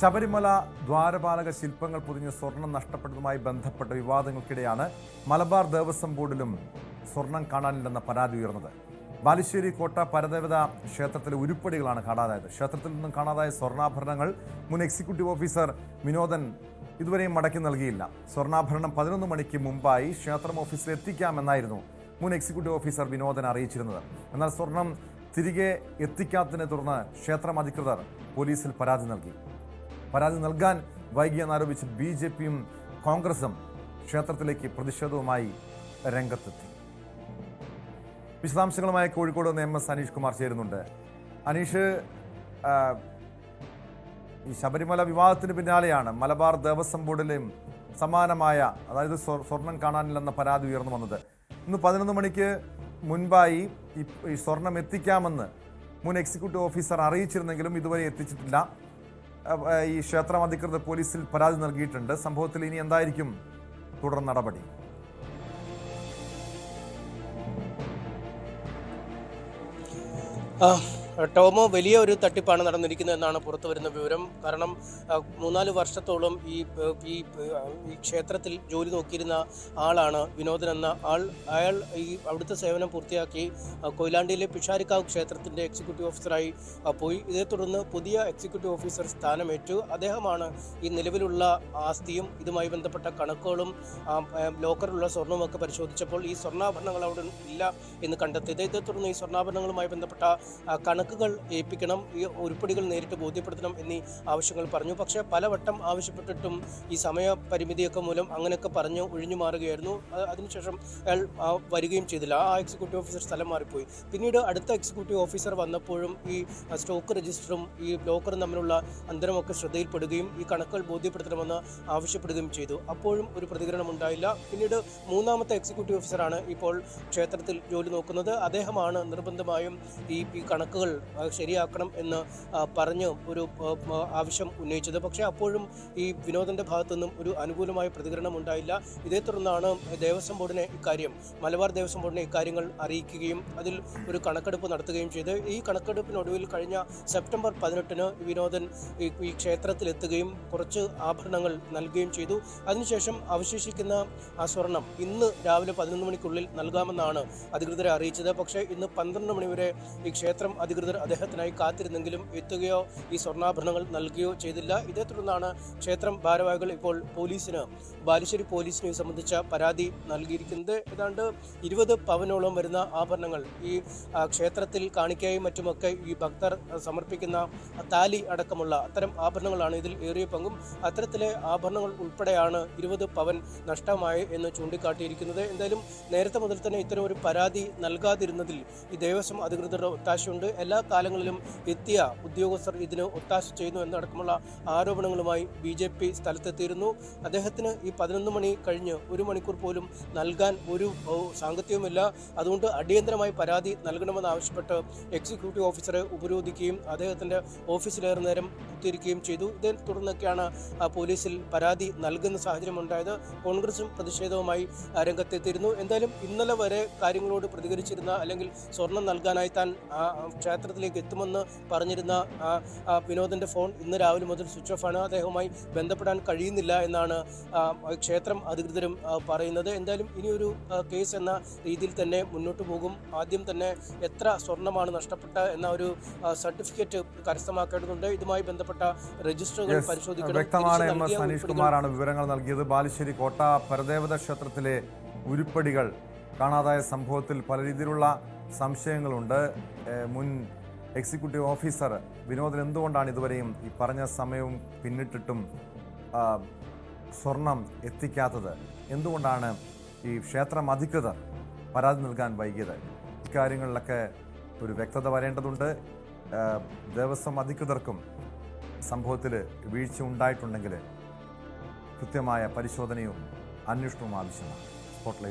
ശബരിമല ദ്വാരപാലക ശില്പങ്ങൾ പൊതിഞ്ഞ് സ്വർണം നഷ്ടപ്പെട്ടതുമായി ബന്ധപ്പെട്ട വിവാദങ്ങൾക്കിടെയാണ് മലബാർ ദേവസ്വം ബോർഡിലും സ്വർണം കാണാനില്ലെന്ന പരാതി ഉയർന്നത്. ബാലുശ്ശേരി കോട്ട പരദേവത ക്ഷേത്രത്തിലെ ഉരുപ്പടികളാണ് കാണാതായത്. ക്ഷേത്രത്തിൽ നിന്നും കാണാതായ സ്വർണാഭരണങ്ങൾ മുൻ എക്സിക്യൂട്ടീവ് ഓഫീസർ വിനോദൻ ഇതുവരെയും മടക്കി നൽകിയില്ല. സ്വർണാഭരണം പതിനൊന്ന് മണിക്ക് മുമ്പായി ക്ഷേത്രം ഓഫീസിൽ എത്തിക്കാമെന്നായിരുന്നു മുൻ എക്സിക്യൂട്ടീവ് ഓഫീസർ വിനോദൻ അറിയിച്ചിരുന്നത്. എന്നാൽ സ്വർണം തിരികെ എത്തിക്കാത്തതിനെ തുടർന്ന് ക്ഷേത്രം അധികൃതർ പോലീസിൽ പരാതി നൽകി. പരാതി നൽകാൻ വൈകിയെന്നാരോപിച്ച് ബി ജെ പിയും കോൺഗ്രസും ക്ഷേത്രത്തിലേക്ക് പ്രതിഷേധവുമായി രംഗത്തെത്തി. വിശദാംശങ്ങളുമായി കോഴിക്കോട് നിന്ന് എം എസ് അനീഷ് കുമാർ ചേരുന്നുണ്ട്. അനീഷ് ഈ ശബരിമല വിവാദത്തിന് പിന്നാലെയാണ് മലബാർ ദേവസ്വം ബോർഡിലെയും സമാനമായ അതായത് സ്വർണം കാണാനില്ലെന്ന പരാതി ഉയർന്നു വന്നത്. ഇന്ന് പതിനൊന്ന് മണിക്ക് മുൻപായി ഈ സ്വർണം എത്തിക്കാമെന്ന് മുൻ എക്സിക്യൂട്ടീവ് ഓഫീസർ അറിയിച്ചിരുന്നെങ്കിലും ഇതുവരെ എത്തിച്ചിട്ടില്ല. ഈ ക്ഷേത്രം അധികൃതർ പോലീസിൽ പരാതി നൽകിയിട്ടുണ്ട്. സംഭവത്തിൽ ഇനി എന്തായിരിക്കും തുടർ നടപടി? ആ, ടോമോ വലിയ ഒരു തട്ടിപ്പാണ് നടന്നിരിക്കുന്നത് എന്നാണ് പുറത്തു വരുന്ന വിവരം. കാരണം മൂന്നാൽ വർഷത്തോളം ഈ ഈ ക്ഷേത്രത്തിൽ ജോലി നോക്കിയിരുന്ന ആളാണ് വിനോദൻ എന്ന ആൾ. അയാൾ ഈ അവിടുത്തെ സേവനം പൂർത്തിയാക്കി കൊയിലാണ്ടിയിലെ പിഷാരിക്കാവ് ക്ഷേത്രത്തിന്റെ എക്സിക്യൂട്ടീവ് ഓഫീസറായി പോയി. ഇതേ തുടർന്ന് പുതിയ എക്സിക്യൂട്ടീവ് ഓഫീസർ സ്ഥാനമേറ്റു. അദ്ദേഹമാണ് ഈ നിലവിലുള്ള ആസ്തിയും ഇതുമായി ബന്ധപ്പെട്ട കണക്കുകളും ലോക്കറിലുള്ള സ്വർണവും ഒക്കെ പരിശോധിച്ചപ്പോൾ ഈ സ്വർണാഭരണങ്ങൾ അവിടെ ഇല്ല എന്ന് കണ്ടെത്തിയത്. ഇതേ തുടർന്ന് ഈ സ്വർണാഭരണങ്ങളുമായി ബന്ധപ്പെട്ട ആ, കണക്കുകൾ ഏൽപ്പിക്കണം ഈ ഉരുപ്പടികൾ നേരിട്ട് ബോധ്യപ്പെടുത്തണം എന്നീ ആവശ്യങ്ങൾ പറഞ്ഞു. പക്ഷേ പലവട്ടം ആവശ്യപ്പെട്ടിട്ടും ഈ സമയപരിമിതിയൊക്കെ മൂലം അങ്ങനെയൊക്കെ പറഞ്ഞ് ഒഴിഞ്ഞു മാറുകയായിരുന്നു. അതിനുശേഷം അയാൾ വരികയും ചെയ്തില്ല. ആ എക്സിക്യൂട്ടീവ് ഓഫീസർ സ്ഥലം മാറിപ്പോയി. പിന്നീട് അടുത്ത എക്സിക്യൂട്ടീവ് ഓഫീസർ വന്നപ്പോഴും ഈ സ്റ്റോക്ക് രജിസ്റ്ററും ഈ ബ്ലോക്കറും തമ്മിലുള്ള അന്തരമൊക്കെ ശ്രദ്ധയിൽപ്പെടുകയും ഈ കണക്കുകൾ ബോധ്യപ്പെടുത്തണമെന്ന് ആവശ്യപ്പെടുകയും ചെയ്തു. അപ്പോഴും ഒരു പ്രതികരണം ഉണ്ടായില്ല. പിന്നീട് മൂന്നാമത്തെ എക്സിക്യൂട്ടീവ് ഓഫീസറാണ് ഇപ്പോൾ ക്ഷേത്രത്തിൽ ജോലി നോക്കുന്നത്. അദ്ദേഹമാണ് നിർബന്ധമായും ഈ ഈ കണക്കുകൾ ആ, ശരിയാക്കണം എന്ന് പറഞ്ഞ് ഒരു ആവശ്യം ഉന്നയിച്ചത്. പക്ഷേ അപ്പോഴും ഈ വിനോദന്റെ ഭാഗത്തുനിന്നും ഒരു അനുകൂലമായ പ്രതികരണം ഉണ്ടായില്ല. ഇതേ തുടർന്നാണ് ദേവസ്വം ബോർഡിനെ ഇക്കാര്യം മലബാർ ദേവസ്വം ബോർഡിനെ ഇക്കാര്യങ്ങൾ അറിയിക്കുകയും അതിൽ ഒരു കണക്കെടുപ്പ് നടത്തുകയും ചെയ്ത്. ഈ കണക്കെടുപ്പിനൊടുവിൽ കഴിഞ്ഞ സെപ്റ്റംബർ പതിനെട്ടിന് വിനോദൻ ഈ ക്ഷേത്രത്തിലെത്തുകയും കുറച്ച് ആഭരണങ്ങൾ നൽകുകയും ചെയ്തു. അതിനുശേഷം അവശേഷിക്കുന്ന ആ സ്വർണം ഇന്ന് രാവിലെ പതിനൊന്ന് മണിക്കുള്ളിൽ നൽകാമെന്നാണ് അധികൃതരെ അറിയിച്ചത്. പക്ഷേ ഇന്ന് പന്ത്രണ്ട് മണിവരെ ഈ ക്ഷേത്രം അധികൃതർ അദ്ദേഹത്തിനായി കാത്തിരുന്നെങ്കിലും എത്തുകയോ ഈ സ്വർണാഭരണങ്ങൾ നൽകുകയോ ചെയ്തില്ല. ഇതേ തുടർന്നാണ് ക്ഷേത്രം ഭാരവാഹികൾ ഇപ്പോൾ പോലീസിന് ബാലുശ്ശേരി പോലീസിനെ സംബന്ധിച്ച പരാതി നൽകിയിരിക്കുന്നത്. ഏതാണ്ട് ഇരുപത് പവനോളം വരുന്ന ആഭരണങ്ങൾ ഈ ക്ഷേത്രത്തിൽ കാണിക്കയും മറ്റുമൊക്കെ ഈ ഭക്തർ സമർപ്പിക്കുന്ന താലി അടക്കമുള്ള അത്തരം ആഭരണങ്ങളാണ് ഇതിൽ ഏറിയ പങ്കും. അത്തരത്തിലെ ആഭരണങ്ങൾ ഉൾപ്പെടെയാണ് ഇരുപത് പവൻ നഷ്ടമായി എന്ന് ചൂണ്ടിക്കാട്ടിയിരിക്കുന്നത്. എന്തായാലും നേരത്തെ മുതൽ തന്നെ ഇത്തരം ഒരു പരാതി നൽകാതിരുന്നതിൽ ഈ ദേവസ്വം അധികൃതരുടെ ഒത്താശയുണ്ട്. എല്ലാ കാലങ്ങളിലും എത്തിയ ഉദ്യോഗസ്ഥർ ഇതിന് ഒത്താശ ചെയ്യുന്നു എന്നടക്കമുള്ള ആരോപണങ്ങളുമായി ബി ജെ പി സ്ഥലത്തെത്തിയിരുന്നു. അദ്ദേഹത്തിന് ഈ പതിനൊന്ന് മണി കഴിഞ്ഞ് ഒരു മണിക്കൂർ പോലും നൽകാൻ ഒരു സാങ്കത്യവുമില്ല. അതുകൊണ്ട് അടിയന്തരമായി പരാതി നൽകണമെന്നാവശ്യപ്പെട്ട് എക്സിക്യൂട്ടീവ് ഓഫീസറെ ഉപരോധിക്കുകയും അദ്ദേഹത്തിന്റെ ഓഫീസിലേറെ നേരം കുത്തിയിരിക്കുകയും ചെയ്തു. ഇതേ തുടർന്നൊക്കെയാണ് പോലീസിൽ പരാതി നൽകുന്ന സാഹചര്യം ഉണ്ടായത് കോൺഗ്രസും പ്രതിഷേധവുമായി രംഗത്തെത്തിയിരുന്നു. എന്തായാലും ഇന്നലെ വരെ കാര്യങ്ങളോട് പ്രതികരിച്ചിരുന്ന അല്ലെങ്കിൽ സ്വർണം നൽകാനായി താൻ ആ, ക്ഷേത്രത്തിലേക്ക് എത്തുമെന്ന് പറഞ്ഞിരുന്ന വിനോദിന്റെ ഫോൺ ഇന്ന് രാവിലെ മുതൽ സ്വിച്ച് ഓഫ് ആണ്. അദ്ദേഹവുമായി ബന്ധപ്പെടാൻ കഴിയുന്നില്ല എന്നാണ് ക്ഷേത്രം അധികൃതരും പറയുന്നത്. എന്തായാലും ഇനിയൊരു കേസ് എന്ന രീതിയിൽ തന്നെ മുന്നോട്ട് പോകും. ആദ്യം തന്നെ എത്ര സ്വർണമാണ് നഷ്ടപ്പെട്ട എന്ന ഒരു സർട്ടിഫിക്കറ്റ് കരസ്ഥമാക്കേണ്ടതുണ്ട്. ഇതുമായി ബന്ധപ്പെട്ട രജിസ്റ്ററുകൾ പരിശോധിക്കണം. വ്യക്തമാണ്. എം. എസ്. കുമാറാണ് വിവരങ്ങൾ നൽകിയത്. ബാലുശ്ശേരി കോട്ട പരദേവത ക്ഷേത്രത്തിലെ ഉരുപ്പടികൾ കാണാതായ സംഭവത്തിൽ പല രീതിയിലുള്ള സംശയങ്ങളുണ്ട്. മുൻ എക്സിക്യൂട്ടീവ് ഓഫീസർ വിനോദൻ എന്തുകൊണ്ടാണ് ഇതുവരെയും ഈ പറഞ്ഞ സമയവും പിന്നിട്ടിട്ടും സ്വർണം എത്തിക്കാത്തത്? എന്തുകൊണ്ടാണ് ഈ ക്ഷേത്രം അധികൃതർ പരാതി നൽകാൻ വൈകിയത്? ഇക്കാര്യങ്ങളിലൊക്കെ ഒരു വ്യക്തത വരേണ്ടതുണ്ട്. ദേവസ്വം അധികൃതർക്കും സംഭവത്തിൽ വീഴ്ച ഉണ്ടായിട്ടുണ്ടെങ്കിൽ കൃത്യമായ പരിശോധനയും അന്വേഷണവും ആവശ്യമാണ്. സ്പോട്ട്ലൈറ്റ്